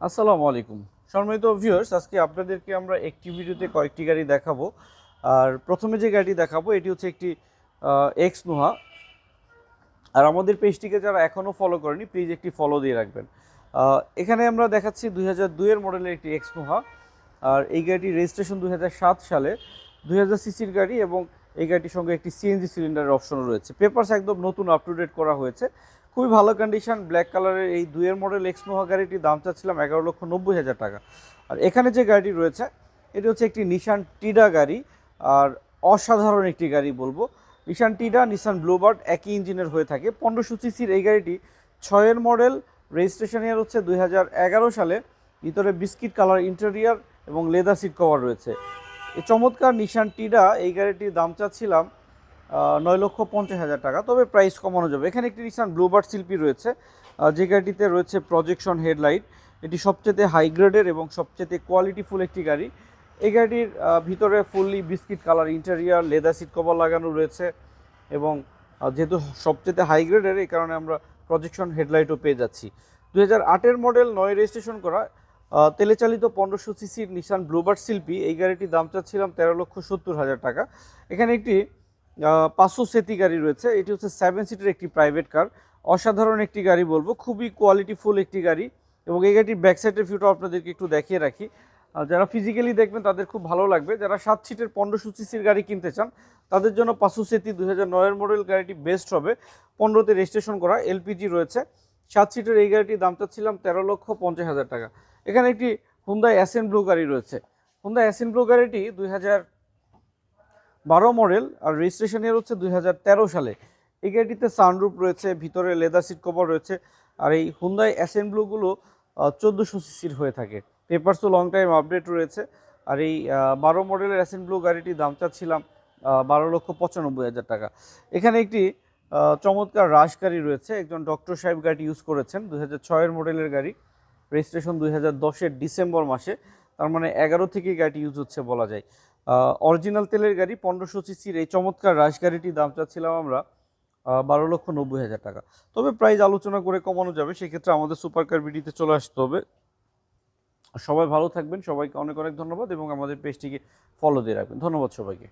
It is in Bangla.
আসসালামু আলাইকুম। সম্মানিত ভিউয়ার্স আজকে আপনাদেরকে আমরা একটি ভিডিওতে কয়েকটি গাড়ি দেখাবো। আর প্রথমে যে গাড়িটি দেখাবো, এটি হচ্ছে একটি এক্স নোহা আর আমাদের পেজটিকে যারা এখনও ফলো করেনি প্লিজ একটি ফলো দিয়ে রাখবেন। এখানে আমরা দেখাচ্ছি দুই হাজার দুইয়ের মডেলের একটি এক্স নোহা আর এই গাড়িটির রেজিস্ট্রেশন দুই হাজার সাত সালে। দুই হাজার সিসির গাড়ি এবং এই গাড়িটির সঙ্গে একটি সিএনজি সিলিন্ডারের অপশনও রয়েছে। পেপারস একদম নতুন আপ টু ডেট করা হয়েছে। খুবই ভালো কন্ডিশন ব্ল্যাক কালারের এই দুইয়ের মডেল এক্স নোহা গাড়িটির দাম চাচ্ছিলাম এগারো লক্ষ নব্বই হাজার টাকা। আর এখানে যে গাড়িটি রয়েছে, এটি হচ্ছে একটি নিশান টিডা গাড়ি, আর অসাধারণ একটি গাড়ি বলব। নিশান টিডা নিশান ব্লুবার্ড একই ইঞ্জিনের হয়ে থাকে। পনেরোশো সিসির এই গাড়িটি ছয়ের মডেল রেজিস্ট্রেশন ইয়ার হচ্ছে দুই সালে। ভিতরে বিস্কিট কালার ইন্টেরিয়ার এবং লেদার সিট কভার রয়েছে। এই চমৎকার নিশান টিডা এই গাড়িটির দাম চাচ্ছিলাম নয় লক্ষ পঞ্চাশ হাজার টাকা, তবে প্রাইস কমানো যাবে। এখানে একটি নিশান ব্লুবার্ড শিল্পী রয়েছে যে গাড়িটিতে রয়েছে প্রজেকশন হেডলাইট এটি সবচেয়ে হাই গ্রেডের এবং সবচেয়ে কোয়ালিটিফুল একটি গাড়ি। এই গাড়িটির ভিতরে fully biscuit colour interior leather seat cover লাগানো রয়েছে এবং যেহেতু সবচেয়ে হাই গ্রেডের এই কারণে আমরা প্রজেকশন হেডলাইটও পেয়ে যাচ্ছি। দু হাজার আটের মডেল নয় রেজিস্ট্রেশন করা তেলে চালিত পনেরোশো সিসির নিশান ব্লুবার্ড শিল্পী, এই গাড়িটির দাম চাচ্ছিলাম তেরো লক্ষ সত্তর হাজার টাকা। এখানে একটি পাঁচশো সেতি গাড়ি রয়েছে। এটি হচ্ছে সেভেন সিটের একটি প্রাইভেট কার অসাধারণ একটি গাড়ি বলব। খুবই কোয়ালিটিফুল একটি গাড়ি এবং এই গাড়িটির ব্যাক সাইডের ভিউটা আপনাদেরকে একটু দেখিয়ে রাখি। যারা ফিজিক্যালি দেখবেন তাদের খুব ভালো লাগবে। যারা সাত সিটের পনেরোশো সিসির গাড়ি কিনতে চান, তাদের জন্য পাঁচশো সেতি দু হাজার নয়ের মডেল গাড়িটি বেস্ট হবে। পনেরোতে রেজিস্ট্রেশন করা এলপিজি রয়েছে। সাত সিটের এই গাড়িটির দাম চাচ্ছিলাম তেরো লক্ষ পঞ্চাশ হাজার টাকা। এখানে একটি হুন্দাই অ্যাসেন ব্লু গাড়ি রয়েছে। হুন্দাই অ্যাসেন ব্লু গাড়িটি দুই হাজার বারো মডেল আর রেজিস্ট্রেশন ইয়ার হচ্ছে দুই হাজার তেরো সালে। এই গাড়িটিতে সানরুপ রয়েছে, ভিতরে লেদার সিট কভার রয়েছে আর এই হুন্দাই অ্যাসেন ব্লুগুলো চোদ্দোশো সিসির হয়ে থাকে। পেপারসও লং টাইম আপডেট রয়েছে আর এই বারো মডেলের অ্যাসেন ব্লু গাড়িটির দাম চাচ্ছিলাম বারো লক্ষ পঁচানব্বই হাজার টাকা। এখানে একটি চমৎকার রাশ গাড়ি রয়েছে, একজন ডক্টর সাহেব গাড়ি ইউজ করেছেন দু হাজার ছয়ের মডেলের গাড়ি। রেজিস্ট্রেশন দুই হাজার দশের ডিসেম্বর মাসে। তার মানে এগারো থেকে গাড়িটি ইউজ হচ্ছে বলা যায়। অরিজিনাল তেলের গাড়ি পনেরোশো সিসির এই চমৎকার রাশ গাড়িটির দাম চাচ্ছিলাম আমরা বারো লক্ষ নব্বই হাজার টাকা। তবে প্রাইস আলোচনা করে কমানো যাবে, সেক্ষেত্রে আমাদের সুপার কার বিডিতে চলে আসতে হবে। সবাই ভালো থাকবেন, সবাইকে অনেক অনেক ধন্যবাদ এবং আমাদের পেজটিকে ফলো দিয়ে রাখবেন। ধন্যবাদ সবাইকে।